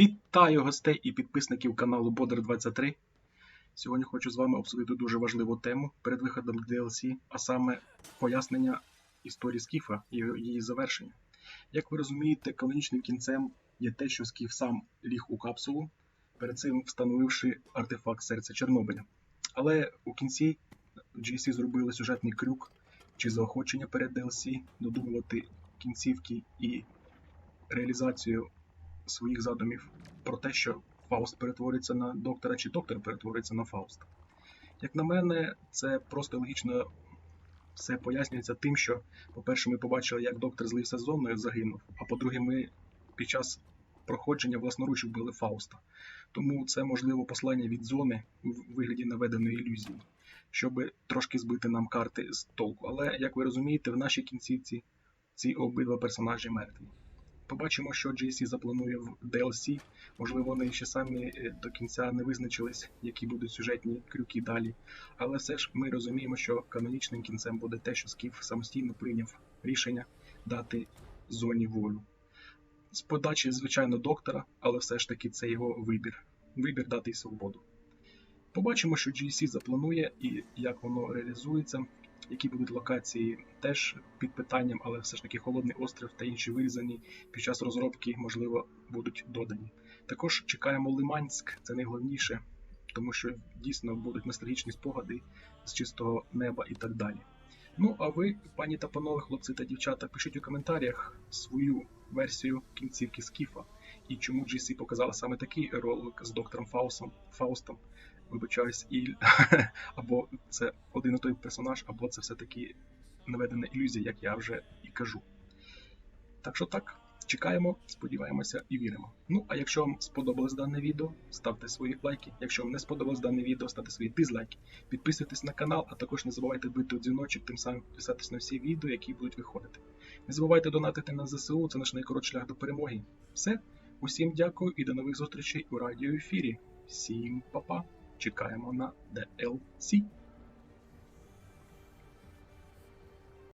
Вітаю гостей і підписників каналу Бодер 23. Сьогодні хочу з вами обсудити дуже важливу тему перед виходом DLC, а саме пояснення історії Скіфа і її завершення. Як ви розумієте, канонічним кінцем є те, що Скіф сам ліг у капсулу, перед цим встановивши артефакт серця Чорнобиля. Але у кінці GSC зробили сюжетний крюк чи заохочення перед DLC додумувати кінцівки і реалізацію своїх задумів про те, що Фауст перетвориться на доктора, чи доктор перетвориться на Фауста. Як на мене, це просто логічно все пояснюється тим, що, по-перше, ми побачили, як доктор злився з зоною загинув, а по-друге, ми під час проходження власноруч вбили Фауста. Тому це можливо послання від зони у вигляді наведеної ілюзії, щоб трошки збити нам карти з толку. Але, як ви розумієте, в нашій кінцівці ці обидва персонажі мертві. Побачимо, що GSC запланує в DLC. Можливо, вони ще самі е, до кінця не визначились, які будуть сюжетні крюки далі. Але все ж ми розуміємо, що канонічним кінцем буде те, що Скіф самостійно прийняв рішення дати зоні волю. З подачі, звичайно, доктора, але все ж таки це його вибір. Вибір дати й свободу. Побачимо, що GSC запланує і як воно реалізується які будуть локації теж під питанням, але все ж таки холодний острів та інші вирізані під час розробки, можливо, будуть додані. Також чекаємо Лиманськ, це найголовніше, тому що дійсно будуть ностальгічні спогади з чистого неба і так далі. Ну, а ви, пані та панове, хлопці та дівчата, пишіть у коментарях свою версію кінцівки Скіфа і чому GC показала саме такий ролик з доктором Фаусом, Фаустом вибачаюсь, і або це один і той персонаж, або це все-таки наведена ілюзія, як я вже і кажу. Так що так, чекаємо, сподіваємося і віримо. Ну, а якщо вам сподобалось дане відео, ставте свої лайки. Якщо вам не сподобалось дане відео, ставте свої дизлайки. Підписуйтесь на канал, а також не забувайте бити дзвіночок, тим самим підписатись на всі відео, які будуть виходити. Не забувайте донатити на ЗСУ, це наш найкоротший шлях до перемоги. Все, усім дякую і до нових зустрічей у радіоефірі. Всім па-па! Чекаємо на DLC.